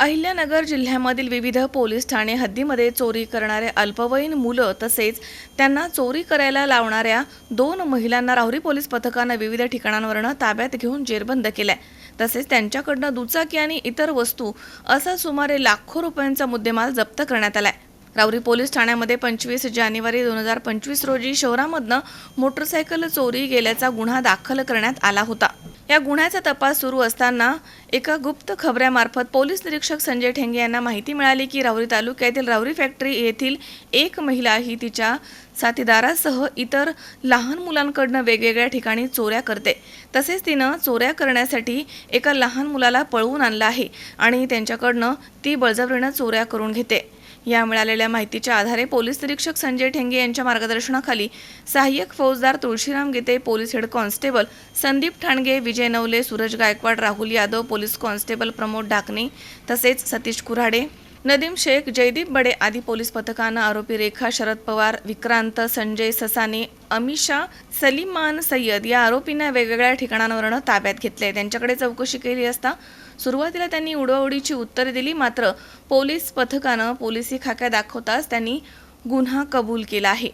अहिल्यानगर जिल्ह्यामधील विविध पोलीस ठाणे हद्दीमध्ये चोरी करणारे अल्पवयीन मुलं तसेच त्यांना चोरी करायला लावणाऱ्या दोन महिलांना राहुरी पोलीस पथकानं विविध ठिकाणांवरनं ताब्यात घेऊन जेरबंद केलाय. तसेच त्यांच्याकडनं दुचाकी आणि इतर वस्तू असा सुमारे लाखो रुपयांचा मुद्देमाल जप्त करण्यात आलाय. रावरी पोलीस ठाण्यामध्ये पंचवीस जानेवारी दोन हजार पंचवीस रोजी शहरामधनं मोटरसायकल चोरी गेल्याचा गुन्हा दाखल करण्यात आला होता. या गुन्ह्याचा तपास सुरू असताना एका गुप्त खबऱ्यामार्फत पोलीस निरीक्षक संजय ठेंगे यांना माहिती मिळाली की रावरी तालुक्यातील रावरी फॅक्टरी येथील एक महिला ही तिच्या साथीदारासह इतर लहान मुलांकडनं वेगवेगळ्या ठिकाणी चोऱ्या करते. तसेच तिनं चोऱ्या करण्यासाठी एका लहान मुलाला पळवून आणलं आहे आणि त्यांच्याकडनं ती बळजबरीनं चोऱ्या करून घेते. या मिळालेल्या माहितीच्या आधारे पोलीस निरीक्षक संजय ठेंगे यांच्या मार्गदर्शनाखाली सहाय्यक फौजदार Tulshiram Gite police head constable Sandeep Thanage Vijay Navale Suraj Gaikwad Rahul Yadav police constable Pramod Dhakane तसेच सतीश कुऱ्हाडे नदीम शेख जयदीप बडे आदी पोलीस पथकानं आरोपी रेखा शरद पवार विक्रांत संजय ससाने अमिषा सलीमान सय्यद या आरोपींना वेगवेगळ्या ठिकाणांवरनं ताब्यात घेतले त्यांच्याकडे चौकशी केली असता सुरुवातीला त्यांनी उडवाउडीची उत्तरे दिली मात्र पोलीस पथकानं पोलिसी खाक्या दाखवताच त्यांनी गुन्हा कबूल केला आहे.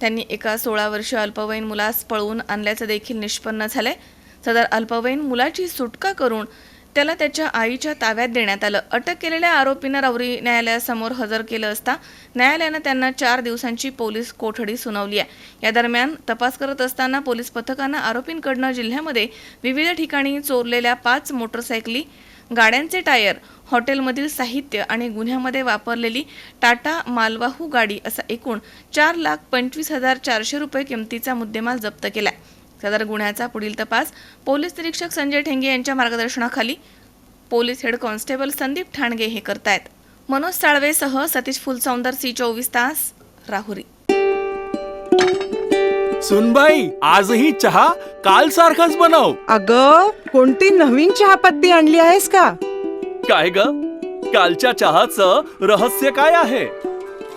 त्यांनी एका सोळा वर्षीय अल्पवयीन मुलास पळवून आणल्याचं देखील निष्पन्न झालंय. सदर अल्पवयीन मुलाची सुटका करून त्याला त्याच्या आईच्या ताब्यात देण्यात आलं. अटक केलेल्या आरोपींना रावरी न्यायालयासमोर हजर केलं असता न्यायालयानं त्यांना चार दिवसांची पोलीस कोठडी सुनावली आहे. या दरम्यान तपास करत असताना पोलीस पथकानं आरोपींकडनं जिल्ह्यामध्ये विविध ठिकाणी चोरलेल्या पाच मोटरसायकली गाड्यांचे टायर हॉटेलमधील साहित्य आणि गुन्ह्यामध्ये वापरलेली टाटा मालवाहू गाडी असा एकूण चार लाख पंचवीस हजार चारशे रुपये किमतीचा मुद्देमाल जप्त केलाय. सदर गुन्ह्याचा पुढील तपास पोलीस निरीक्षक संजय ठेंगे यांच्या मार्गदर्शनाखाली. Police head constable Sandeep Thanage हे करतायत. मनोज साळवेसह सतीश फुलसौंदर सी चोवीस तास राहुरी. सुनबाई आजही चहा काल सारखाच बनव. अग कोणती नवीन चहापत्ती आणली आहेस का? काय ग? कालच्या चहाचं रहस्य काय आहे?